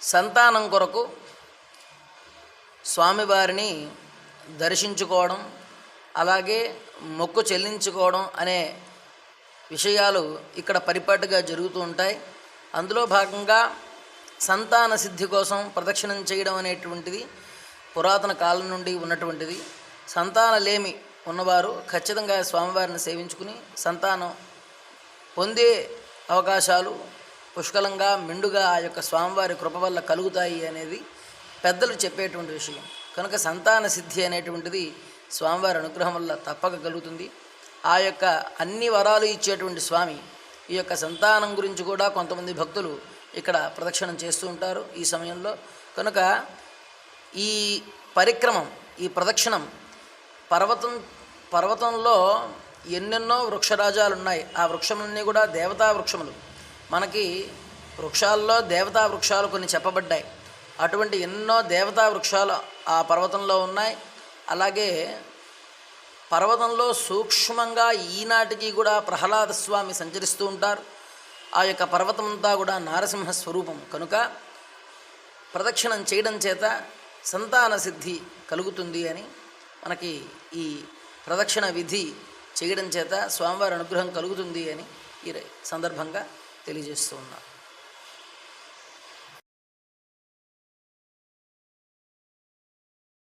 సంతానం కొరకు స్వామివారిని దర్శించుకోవడం అలాగే మొక్కు చెల్లించుకోవడం అనే విషయాలు ఇక్కడ పరిపాటుగా జరుగుతూ ఉంటాయి. అందులో భాగంగా సంతాన సిద్ధి కోసం ప్రదక్షిణం చేయడం అనేటువంటిది పురాతన కాలం నుండి ఉన్నటువంటిది. సంతానలేమి ఉన్నవారు ఖచ్చితంగా స్వామివారిని సేవించుకుని సంతానం పొందే అవకాశాలు పుష్కలంగా మెండుగా ఆ యొక్క స్వామివారి కృప వల్ల కలుగుతాయి అనేది పెద్దలు చెప్పేటువంటి విషయం. కనుక సంతాన సిద్ధి అనేటువంటిది స్వామివారి అనుగ్రహం వల్ల తప్పక కలుగుతుంది. ఆ యొక్క అన్ని వరాలు ఇచ్చేటువంటి స్వామి ఈ యొక్క సంతానం గురించి కూడా కొంతమంది భక్తులు ఇక్కడ ప్రదక్షిణం చేస్తూ ఉంటారు ఈ సమయంలో. కనుక ఈ పరిక్రమం ఈ ప్రదక్షిణం పర్వతం పర్వతంలో ఎన్నెన్నో వృక్షరాజాలు ఉన్నాయి. ఆ వృక్షములన్నీ కూడా దేవతా వృక్షములు. మనకి వృక్షాల్లో దేవతా వృక్షాలు కొన్ని చెప్పబడ్డాయి. అటువంటి ఎన్నో దేవతా వృక్షాలు ఆ పర్వతంలో ఉన్నాయి. అలాగే పర్వతంలో సూక్ష్మంగా ఈనాటికి కూడా ప్రహ్లాద స్వామి సంచరిస్తూ ఉంటారు. ఆ యొక్క పర్వతం అంతా కూడా నారసింహ స్వరూపం. కనుక ప్రదక్షిణం చేయడం చేత సంతాన సిద్ధి కలుగుతుంది అని మనకి ఈ ప్రదక్షిణ విధి చేయడం చేత స్వామివారి అనుగ్రహం కలుగుతుంది అని ఈ సందర్భంగా తెలియజేస్తూ ఉన్నా.